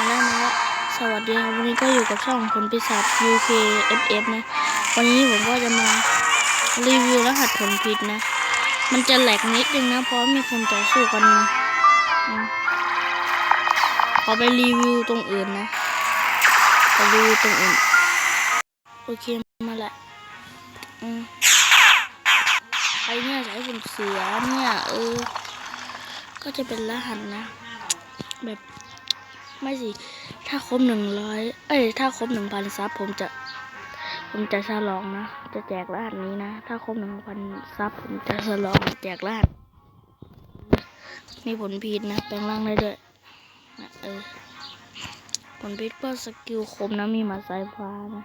มาแล้วมาแล้วสวัสดีครับวันนี้ก็อยู่กับช่องผลปีศาจ UKFF นะ วันนี้ผมก็จะมารีวิวรหัสผลพิษนะ มันจะแหลกนิดนึงนะ เพราะมีคนต่อสู้กันขอไปรีวิวตรงอื่นนะไปรีวิวตรงอื่น โอเคมาแหละอืมใครเนี่ยจะให้ผมเสือเนี่ยเออ ก็จะเป็นรหัสนะ แบบ ไม่สิ ถ้าครบหนึ่งร้อยเอ้ย ถ้าครบหนึ่งพันซับผมจะ ผมจะฉลองนะ จะแจกรหัสนี้นะ ถ้าครบหนึ่งพันซับผมจะฉลองแจกรหัสมีผลพีดนะ แปลงร่างได้ด้วยนะเออ ผลพีดก็สกิลคมนะ มีหมาสายฟ้านะ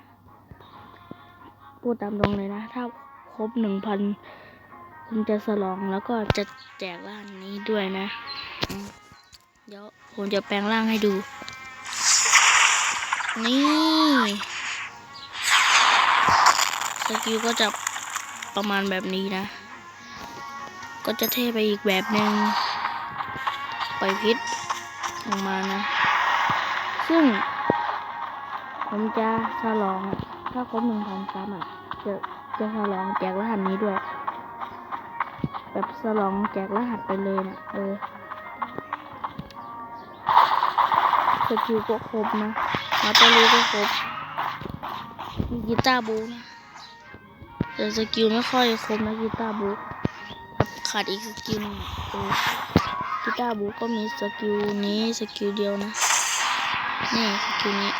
พูดตามตรงเลยนะ ถ้าครบหนึ่งพันผมจะฉลองแล้วก็จะแจกรหัสนี้ด้วยนะ เดี๋ยวผมจะแปลงร่างให้ดู นี่สกิลก็จะประมาณแบบนี้นะ ก็จะเท่ไปอีกแบบหนึ่งปล่อยพิษออกมานะ ซึ่ง ผมจะฉลอง ถ้าครบหนึ่งพันซับอะจะจะฉลองแจกรหัสนี้ด้วย แบบฉลองแจกรหัสไปเลยนะเออ สกิลก็ครบนะมาตอรีก็ครบมีกีตาร์บูนะแต่สกิลไม่ค่อยครบนะกีตาร์บูขาดอีกสกิลหนึงกีตาร์บูก็มีสกิลนี้สกิลเดียวนะนี่สกิลนี้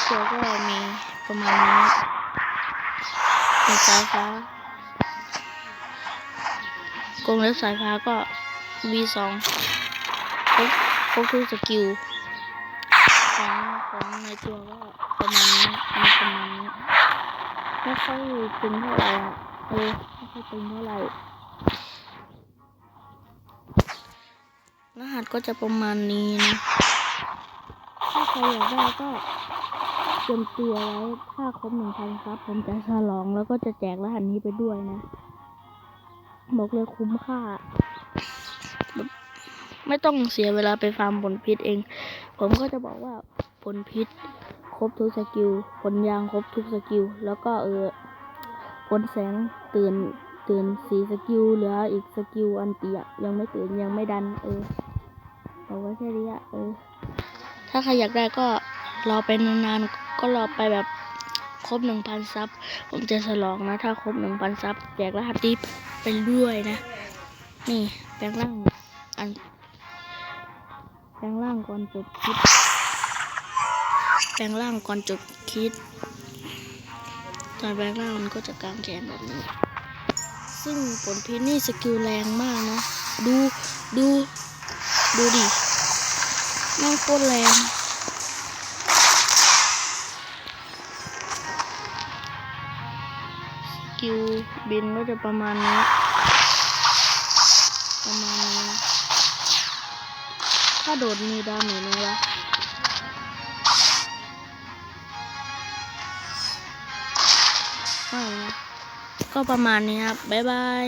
เชือก็มีประมาณนี้เป็นสายฟ้ากรงเล็บสายฟ้าก็ V2 ครบ ครบทุกสกิลของของในตัวก็ประมาณนี้มีประมาณนี้ไม่ค่อยตึงเท่าไหร่เออไม่ค่อยตึงเท่าไหร่รหัสก็จะประมาณนี้นะ ถ้าใครอยากได้ก็เตรียมตัวไว้ถ้าครบหนึ่งพันครับ ผมจะฉลองแล้วก็จะแจกรหัสนี้ไปด้วยนะ บอกเลยคุ้มค่า ไม่ต้องเสียเวลาไปฟาร์มผลพิษเอง ผมก็จะบอกว่าผลพิษครบทุกสกิลผลยางครบทุกสกิล แล้วก็เออผลแสงตื่นตื่นสีสกิลเหลืออีกสกิลอันเตียยังไม่ตื่นยังไม่ดัน เออบอกไว้แค่นี้อะเออ ถ้าใครอยากได้ก็รอไปนานๆก็รอไปแบบครบหนึ่งพันซับผมจะฉลองนะ ถ้าครบหนึ่งพันซับแจกรหัสดิฟไปเรื่อยนะ นี่แปลงร่างอัน ลงร่างก่อนจบคลิปแปลงร่างก่อนจบคลิปตอนแปลงร่างมันก็จะกางแขนแบบนี้ ซึ่งผลพิษนี่สกิลแรงมากนะดูดูดูดิแม่งโคตรแรงสกิลบินก็จะประมาณนี้ ถ้าโดดมีดาเมจไหมวะไม่นะก็ประมาณนี้ครับ บ๊ายบาย